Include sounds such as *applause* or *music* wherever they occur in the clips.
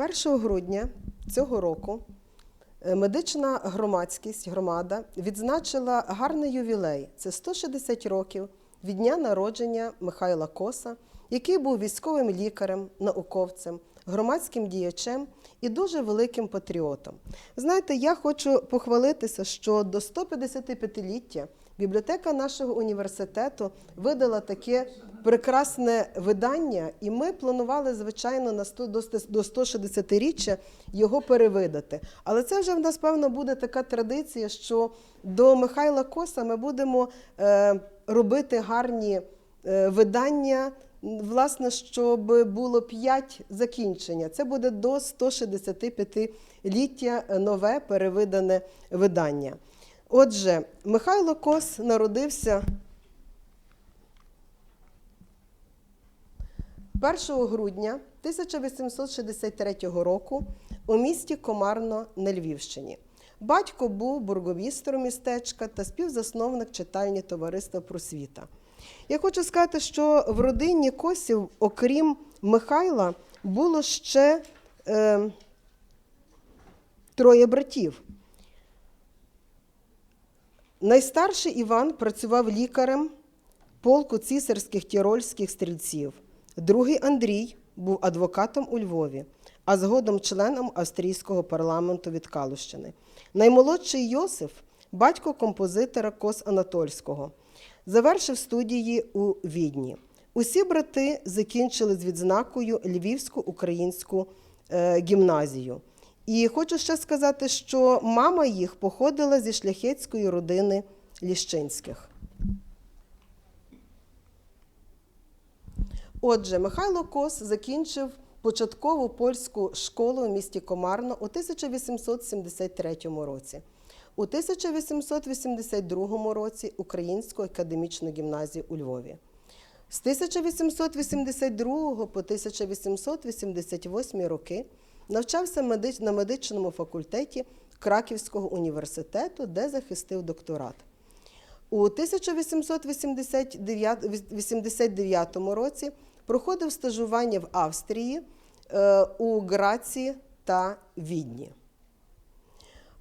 1 грудня цього року е, медична громадськість, громада відзначила гарний ювілей. Це 160 років від дня народження Михайла Коса, який був військовим лікарем, науковцем, громадським діячем і дуже великим патріотом. Знаєте, я хочу похвалитися, що до 155-ліття бібліотека нашого університету видала таке прекрасне видання, і ми планували, звичайно, на 100, до 160-річчя його перевидати. Але це вже в нас, певно, буде така традиція, що до Михайла Коса ми будемо е, робити гарні е, видання. Власне, щоб було 5 закінчення. Це буде до 165-ліття нове перевидане видання. Отже, Михайло Кос народився 1 грудня 1863 року у місті Комарно на Львівщині. Батько був бургомістром містечка та співзасновник читальні товариства Просвіта. Я хочу сказати, що в родині Косів, окрім Михайла, було ще е, троє братів. Найстарший Іван працював лікарем полку цісарських тірольських стрільців. Другий Андрій був адвокатом у Львові, а згодом членом австрійського парламенту від Калущини. Наймолодший Йосиф батько композитора Кос Анатольського. Завершив студії у Відні. Усі брати закінчили з відзнакою Львівську українську е, гімназію. І хочу ще сказати, що мама їх походила зі шляхетської родини Ліщинських. Отже, Михайло Кос закінчив початкову польську школу в місті Комарно у 1873 році. У 1882 році Українську академічну гімназію у Львові. З 1882 по 1888 роки навчався на медичному факультеті Краківського університету, де захистив докторат. У 1889 році проходив стажування в Австрії е, у Граці та Відні.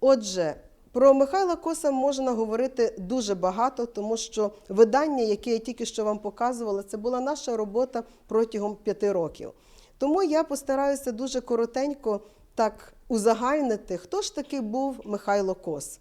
Отже, про Михайла Коса можна говорити дуже багато, тому що видання, яке я тільки що вам показувала, це була наша робота протягом п'яти років. Тому я постараюся дуже коротенько так узагальнити, хто ж таки був Михайло Кос.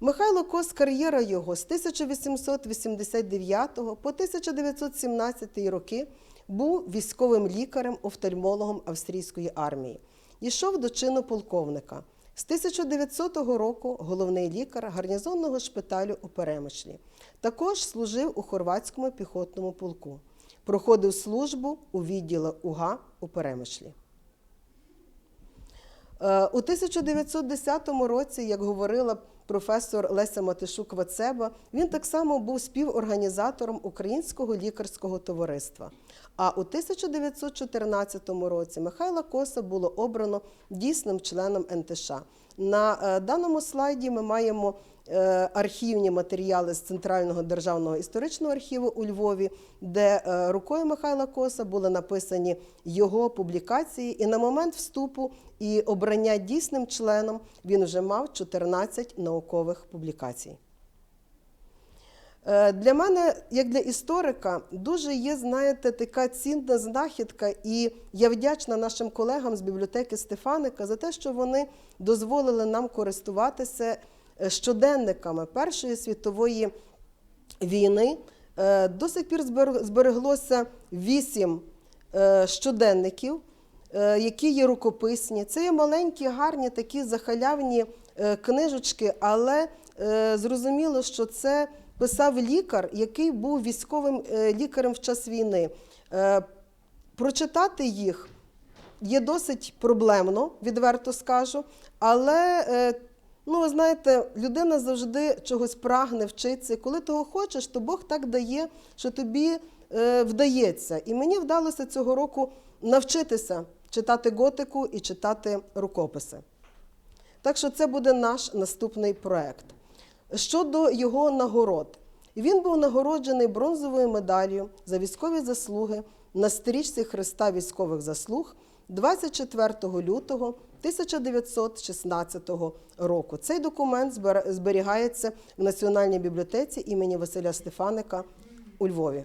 Михайло Кос, кар'єра його з 1889 по 1917 роки був військовим лікарем, офтальмологом австрійської армії. Йшов до чину полковника. З 1900 року головний лікар гарнізонного шпиталю у Перемишлі. Також служив у хорватському піхотному полку. Проходив службу у відділі УГА у Перемишлі. Е, У 1910 році, як говорила професор Леся Матишук Вацеба, він так само був співорганізатором Українського лікарського товариства. А у 1914 році Михайла Коса було обрано дійсним членом НТШ. На е, даному слайді ми маємо архівні матеріали з Центрального державного історичного архіву у Львові, де е, рукою Михайла Коса були написані його публікації. І на момент вступу і обрання дійсним членом він вже мав 14 наукових публікацій. Е, Для мене, як для історика, дуже є, знаєте, така цінна знахідка, і я вдячна нашим колегам з бібліотеки Стефаника за те, що вони дозволили нам користуватися е, щоденниками Першої світової війни. Е, До сих пір збереглося вісім е, щоденників, е, які є рукописні. Це є маленькі, гарні такі захалявні е, книжечки, але е, зрозуміло, що це писав лікар, який був військовим е, лікарем в час війни. Е, Прочитати їх є досить проблемно, відверто скажу. Але, е, ну, ви знаєте, людина завжди чогось прагне вчитися. Коли того хочеш, то Бог так дає, що тобі е, вдається. І мені вдалося цього року навчитися читати готику і читати рукописи. Так що це буде наш наступний проект. Щодо його нагород, він був нагороджений бронзовою медаллю за військові заслуги на стрічці Христа військових заслуг 24 лютого 1916 року. Цей документ зберігається в Національній бібліотеці імені Василя Стефаника у Львові.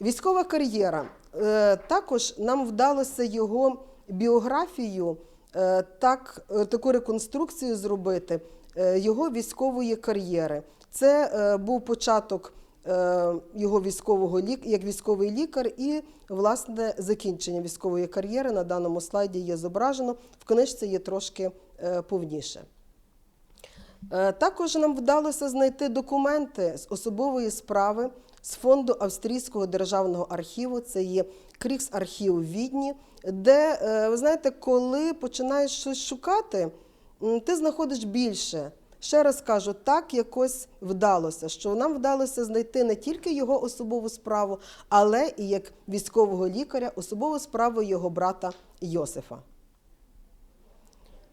Військова кар'єра. Е, Також нам вдалося його біографію, е, так, е, таку реконструкцію зробити його військової кар'єри. Це був початок його військового лік, як військовий лікар, і власне закінчення військової кар'єри на даному слайді є зображено. В книжці є трошки е, повніше. Е, Також нам вдалося знайти документи з особової справи з фонду Австрійського державного архіву. Це є Кріксархів Відні, де, е, ви знаєте, коли починаєш щось шукати, ти знаходиш більше. Ще раз кажу, так якось вдалося, що нам вдалося знайти не тільки його особову справу, але і як військового лікаря особову справу його брата Йосифа.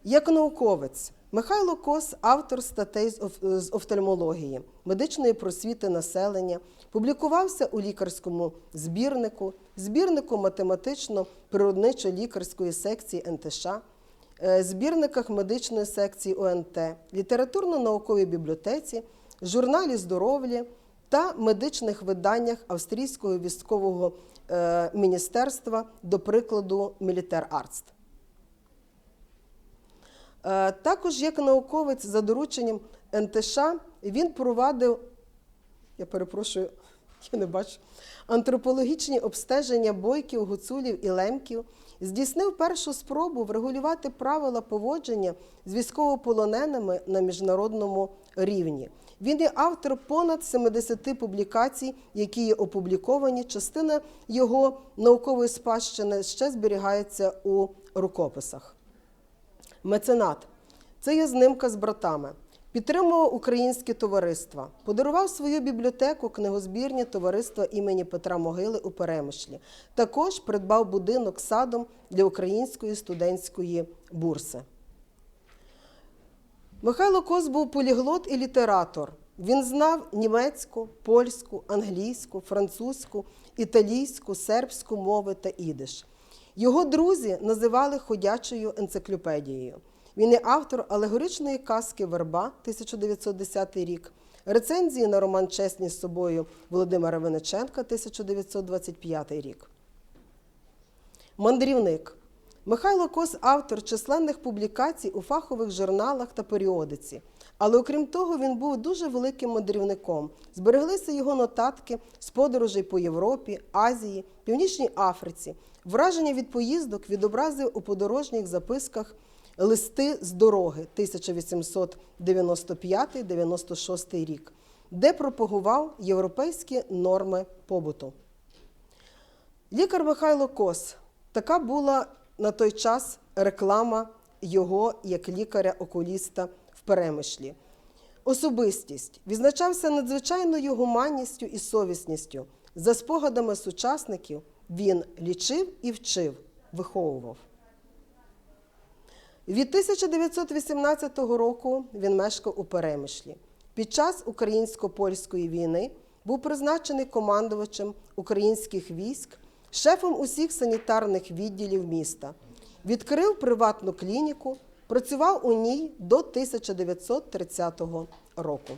Як науковець, Михайло Кос автор статей з офтальмології, медичної просвіти населення, публікувався у лікарському збірнику, збірнику математично-природничо-лікарської секції НТШ, збірниках медичної секції ОНТ, літературно-науковій бібліотеці, журналі здоров'я та медичних виданнях Австрійського військового е, міністерства, до прикладу, Мілітер Арст. Е, Також як науковець за дорученням НТШ він провадив, я перепрошую, *laughs* я не бачу, антропологічні обстеження бойків, гуцулів і лемків, здійснив першу спробу врегулювати правила поводження з військовополоненими на міжнародному рівні. Він є автор понад 70 публікацій, які є опубліковані. Частина його наукової спадщини ще зберігається у рукописах. Меценат це є знимка з братами. Підтримував українське товариства, подарував свою бібліотеку книгозбірні товариства імені Петра Могили у Перемишлі. Також придбав будинок садом для української студентської бурси. Михайло Кос був поліглот і літератор. Він знав німецьку, польську, англійську, французьку, італійську, сербську мови та ідиш. Його друзі називали ходячою енциклопедією. Він є автор алегоричної казки Верба 1910 рік, рецензії на роман Чесні з собою Володимира Винниченка 1925 рік. Мандрівник. Михайло Кос автор численних публікацій у фахових журналах та періодиці. Але окрім того, він був дуже великим мандрівником. Збереглися його нотатки з подорожей по Європі, Азії, Північній Африці. Враження від поїздок відобразив у подорожніх записках Листи з дороги 1895-96 рік, де пропагував європейські норми побуту. Лікар Михайло Кос така була на той час реклама його як лікаря-окуліста в перемишлі. Особистість відзначався надзвичайною гуманністю і совісністю. За спогадами сучасників він лічив і вчив, виховував. Від 1918 року він мешкав у Перемишлі. Під час українсько-польської війни був призначений командувачем українських військ, шефом усіх санітарних відділів міста. Відкрив приватну клініку, працював у ній до 1930 року.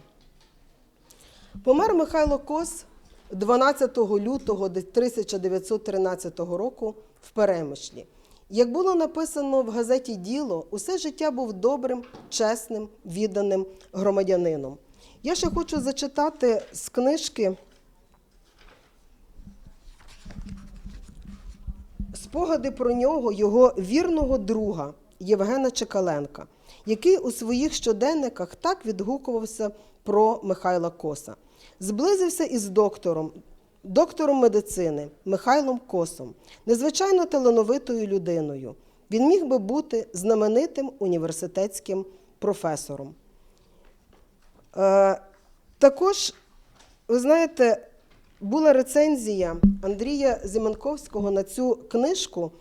Помер Михайло Кос 12 лютого 1913 року в Перемишлі. Як було написано в газеті Діло, усе життя був добрим, чесним, відданим громадянином. Я ще хочу зачитати з книжки спогади про нього його вірного друга Євгена Чекаленка, який у своїх щоденниках так відгукувався про Михайла Коса. Зблизився із доктором, доктором медицини Михайлом Косом, незвичайно талановитою людиною. Він міг би бути знаменитим університетським професором. Е, також, ви знаєте, була рецензія Андрія Зіманковського на цю книжку,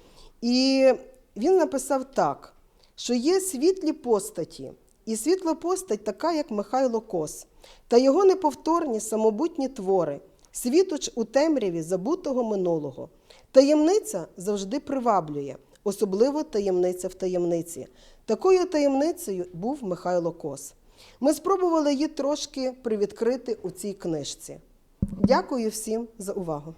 і він написав так, що є світлі постаті, і світла постать така, як Михайло Кос, та його неповторні самобутні твори, Світоч у темряві забутого минулого. Таємниця завжди приваблює, особливо таємниця в таємниці. Такою таємницею був Михайло Кос. Ми спробували її трошки привідкрити у цій книжці. Дякую всім за увагу.